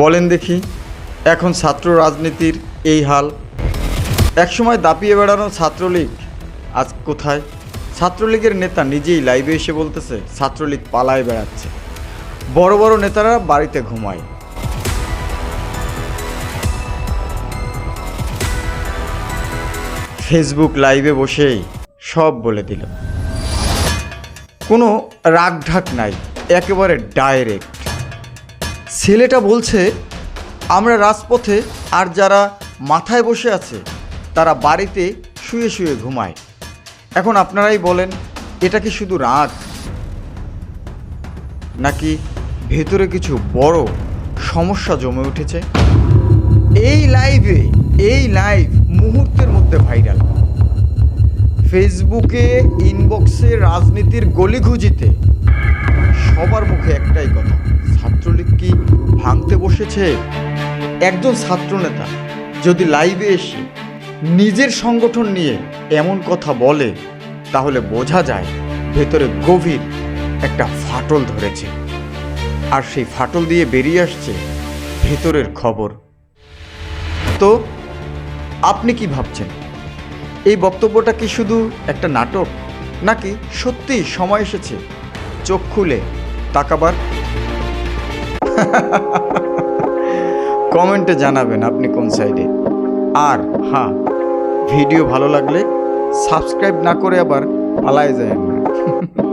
বলেন দেখি, এখন ছাত্র রাজনীতির এই হাল। একসময় দাপিয়ে বেড়ানো ছাত্রলীগ, আজ কোথায়? ছাত্রলীগের নেতা নিজেই লাইভে এসে বলতেছে, ছাত্রলীগ পালায় বেড়াচ্ছে। বড় বড় নেতারা বাড়িতে ঘুমায়। ফেসবুক লাইভে বসেই সব বলে দিল। কোনো রাগঢাক নাই, একেবারে ডাইরেক্ট। ছেলেটা বলছে, আমরা রাজপথে আর যারা মাথায় বসে আছে, তারা বাড়িতে শুয়ে শুয়ে ঘুমায়। এখন আপনারাই বলেন, এটা কি শুধু রাগ নাকি ভেতরে কিছু বড় সমস্যা জমে উঠেছে? এই লাইভে এই লাইভ মুহূর্তের মধ্যে ভাইরাল ফেসবুকে ইনবক্সে রাজনীতির গলিঘুজিতে সবার মুখে একটাই কথা, ছাত্রলীগ কি ভাঙতে বসেছে একজন ছাত্রনেতা যদি লাইভে এসে নিজের সংগঠন নিয়ে এমন কথা বলে, তাহলে বোঝা যায় ভেতরে গভীর একটা ফাটল ধরেছে। আর সেই ফাটল দিয়ে বেরিয়ে আসছে ভেতরের খবর। তো, আপনি কি ভাবছেন? এই বক্তব্যটা কি শুধু একটা নাটক? নাকি সত্যিই সময় এসেছে? চোখ খুলে তাকাবার কমেন্টে জানাবেন আপনি কোন সাইডে আর হ্যাঁ ভিডিও ভালো লাগলে সাবস্ক্রাইব না করে আবার পালায় যায়। না